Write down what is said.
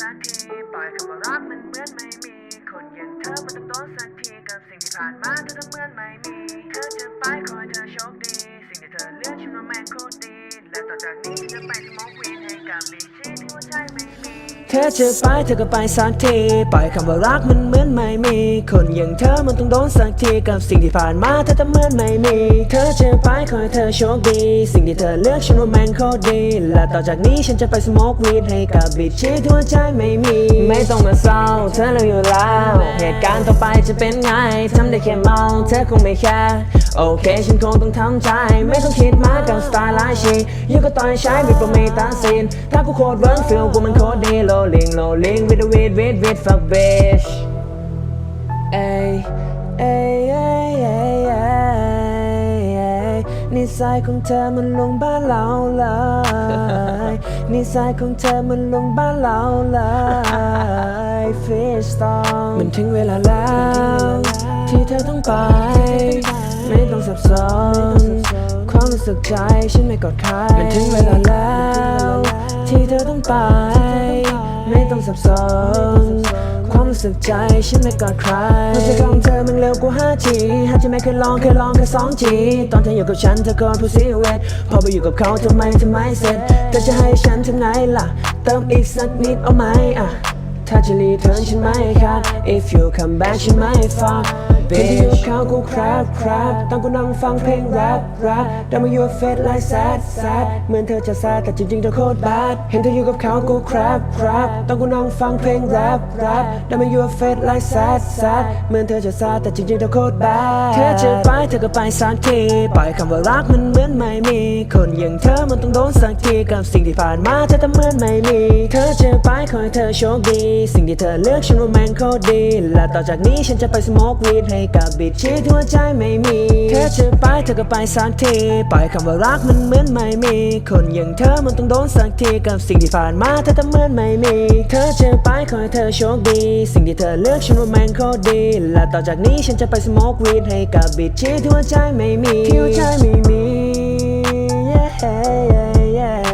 สักทีปล่อยคำว่ารักมันเหมือนไม่มี คนอย่างเธอมันต้องโดนสักทีกับสิ่งที่ผ่านมาเธอทำเหมือนไม่มี เธอจะไปคอยเธอโชคดี สิ่งที่เธอเลือกฉันว่าแม่งโคตรดี และต่อจากนี้ฉันจะไปสโมกวีนให้กับบีชีที่หัวใจไม่มี เธอจะไปเธอก็ไปสักทีปล่อยคำว่ารักมันเหมือนไม่มี คนอย่างเธอมันต้องโดนสักทีกับสิ่งที่ผ่านมาเธอทำเหมือนไม่มี เธอจะไปขอให้เธอโชคดี สิ่งที่เธอเลือกฉันว่าแม่งโคตรดี และต่อจากนี้ฉันจะไปสโมกวีดให้กับบิดชีทั่วใจไม่มี ไม่ต้องมาเศร้าเธอรู้อยู่แล้ว เหตุการณ์ต่อไปจะเป็นไงทำได้แค่เมาเธอคงไม่แคร์ โอเคฉันคงต้องทำใจ ไม่ต้องคิดมากกับสไตล์ไลน์ชีอยู่ก็ต่อยใช้บิดโปรเมตาซินถ้ากูโคตรเวิร์กฟิลกูมันโคตรดีโลลิงโลลิง with the with with with fuck bitch เอ้ยเอ้ยเอ้ยเอ้ยเอ้ยเอ้ยนิสัยของเธอมันลงบ้านเราเลยนิสัยของเธอมันลงบ้านเราเลย Fish Stone มันถึงเวลาแล้ว ที่เธอต้องไป ไม่ต้องสับสนความรู้สึกใจฉันไม่กดใครมันถึงเวลาแล้ว ที่เธอต้องไป ไม่ต้องสับสนความรู้สึกใจฉันไม่กอดใครหัวใจของเธอมันเร็วกว่า 5G 5G ไม่เคยลองเคยลองแค่ 2G ตอนเธออยู่กับฉันเธอก็พูดซีเวทพอไปอยู่กับเขาทำไมทำไมเสร็จเธอจะให้ฉันทำไงล่ะ เติมอีกสักนิดเอาไหมอะ ถ้าจะรีเทิร์นฉันไม่ขาด If you come back ฉันไม่ฟังคนที่อยู่เขากูครับครับต้องกูนั่งฟังเพลงแรปแรปแต่มาอยู่ face like sad sad เหมือนเธอจะ sad แต่จริงๆเธอโคตร bad เห็นเธออยู่กับเขากูครับครับต้องกูนั่งฟังเพลงแรปแรปแต่มาอยู่ face like sad sad เหมือนเธอจะ sad แต่จริงๆเธอโคตร bad เธอจะไปเธอก็ไปสักทีปล่อยคำว่ารักมันเหมือนไม่มี คนอย่างเธอมันต้องโดนสักทีกับสิ่งที่ผ่านมาเธอทำเหมือนไม่มี เธอจะไปขอให้เธอโชคดีสิ่งที่เธอเลือกฉันว่าแม่งโคตรดี และต่อจากนี้ฉันจะไปสโมกวีดให้กับบิดชีทั่วใจไม่มีเธอจะไปเธอก็ไปสักทีปล่อยคำว่ารักมันเหมือนไม่มี คนอย่างเธอมันต้องโดนสักทีกับสิ่งที่ผ่านมาเธอทำเหมือนไม่มี เธอจะไปขอให้เธอโชคดี สิ่งที่เธอเลือกฉันว่าแม่งโคตรดี และต่อจากนี้ฉันจะไปสโมกวีดให้กับบิดชีทั่วใจไม่มีทั่วใจไม่มี yeah, yeah, yeah,